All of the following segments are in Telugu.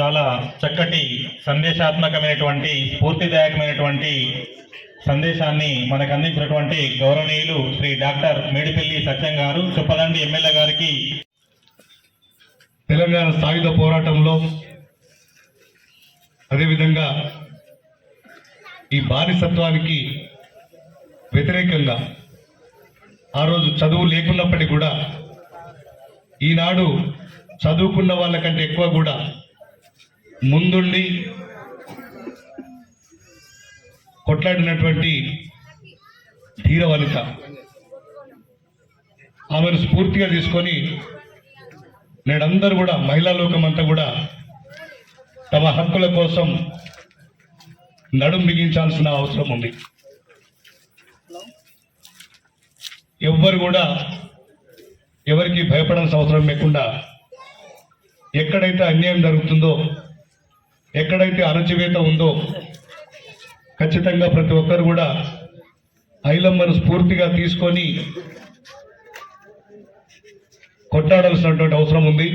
చాలా చక్కటి సందేశాత్మకమైనటువంటి స్ఫూర్తిదాయకమైనటువంటి సందేశాన్ని మనకు అందించినటువంటి గౌరవనీయులు శ్రీ డాక్టర్ మేడిపల్లి సత్యం గారు. చుప్పదండి ఎమ్మెల్యే గారికి తెలంగాణ సాయుధ పోరాటంలో అదేవిధంగా ఈ బానిసత్వానికి వ్యతిరేకంగా ఆ రోజు చదువు లేకున్నప్పటికీ కూడా ఈనాడు చదువుకున్న వాళ్ళకంటే ఎక్కువ కూడా ముందుండి కొట్లాడినటువంటి ధీర వనిత ఆమెను స్ఫూర్తిగా తీసుకొని నేడందరూ కూడా మహిళా లోకం అంతా కూడా తమ హక్కుల కోసం నడుం బిగించాల్సిన అవసరం ఉంది. ఎవ్వరు కూడా ఎవరికి భయపడాల్సిన అవసరం లేకుండా ఎక్కడైతే అన్యాయం జరుగుతుందో ఎక్కడైతే అణచివేత ఉందో ఖచ్చితంగా ప్రతి ఒక్కరు కూడా ఐలమ్మను స్ఫూర్తిగా తీసుకొని కొట్టాడాల్సినటువంటి అవసరం ఉంది.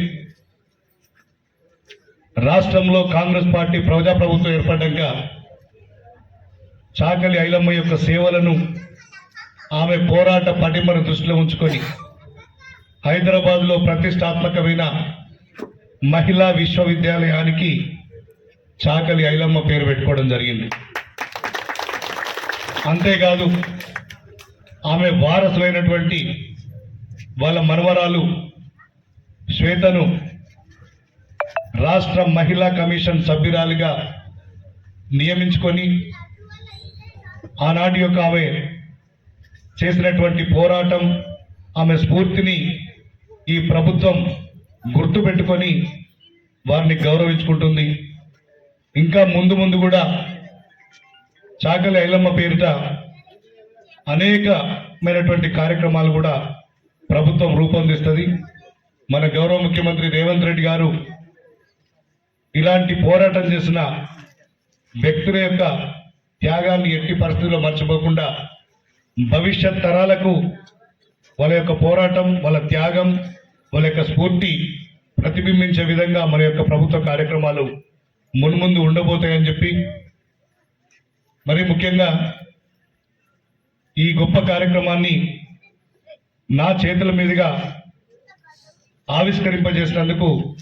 రాష్ట్రంలో కాంగ్రెస్ పార్టీ ప్రజాప్రభుత్వం ఏర్పడ్డాక చాకలి ఐలమ్మ యొక్క సేవలను ఆమె పోరాట పటిమను దృష్టిలో ఉంచుకొని హైదరాబాద్లో ప్రతిష్టాత్మకమైన మహిళా విశ్వవిద్యాలయానికి చాకలి ఐలమ్మ పేరు పెట్టుకోవడం జరిగింది. అంతేకాదు ఆమె వారసులైనటువంటి వాళ్ళ మనవరాలు శ్వేతను రాష్ట్ర మహిళా కమిషన్ సభ్యురాలిగా నియమించుకొని ఆనాటి యొక్క ఆమె చేసినటువంటి పోరాటం ఆమె స్ఫూర్తిని ఈ ప్రభుత్వం గుర్తుపెట్టుకొని వారిని గౌరవించుకుంటుంది. ఇంకా ముందు ముందు కూడా చాకలి ఐలమ్మ పేరిట అనేకమైనటువంటి కార్యక్రమాలు కూడా ప్రభుత్వం రూపొందిస్తుంది. మన గౌరవ ముఖ్యమంత్రి రేవంత్ రెడ్డి గారు ఇలాంటి పోరాటం చేసిన వ్యక్తుల యొక్క త్యాగాన్ని ఎట్టి పరిస్థితుల్లో మర్చిపోకుండా భవిష్యత్ తరాలకు వాళ్ళ యొక్క పోరాటం వాళ్ళ త్యాగం వాళ్ళ యొక్క స్ఫూర్తి ప్రతిబింబించే విధంగా మన యొక్క ప్రభుత్వ కార్యక్రమాలు మున్ముందు ఉండబోతాయని చెప్పి మరి ముఖ్యంగా ఈ గొప్ప కార్యక్రమాన్ని నా చేతుల మీదుగా ఆవిష్కరింపజేసినందుకు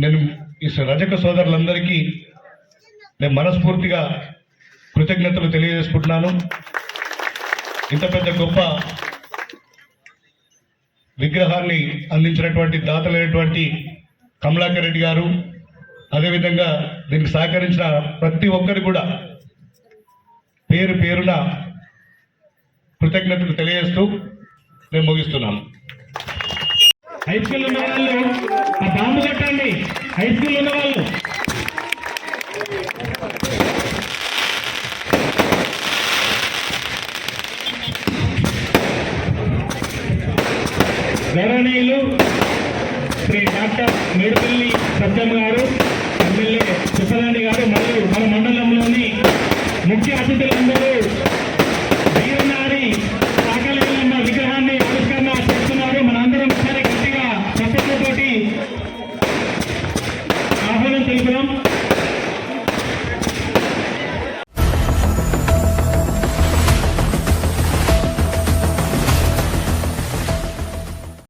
నేను ఈ రజక సోదరులందరికీ నేను మనస్ఫూర్తిగా కృతజ్ఞతలు తెలియజేసుకుంటున్నాను. ఇంత పెద్ద గొప్ప విగ్రహాన్ని అందించినటువంటి దాతలైనటువంటి కమలాకర్ రెడ్డి గారు అదేవిధంగా దీనికి సహకరించిన ప్రతి ఒక్కరు కూడా పేరు పేరున కృతజ్ఞతలు తెలియజేస్తూ నేను ముగిస్తున్నాను. హై స్కూల్ ఉన్న వాళ్ళు ఆ బాంబు కట్టండి. హై స్కూల్ ఉన్న వాళ్ళు. గౌరవనీయులు శ్రీ డాక్టర్ మేడిపల్లి సత్యం గారు. ఎమ్మెల్యే సుబ్బలాంటి గారు మరియు మన మండలంలోని ముఖ్య అతిథులందరూ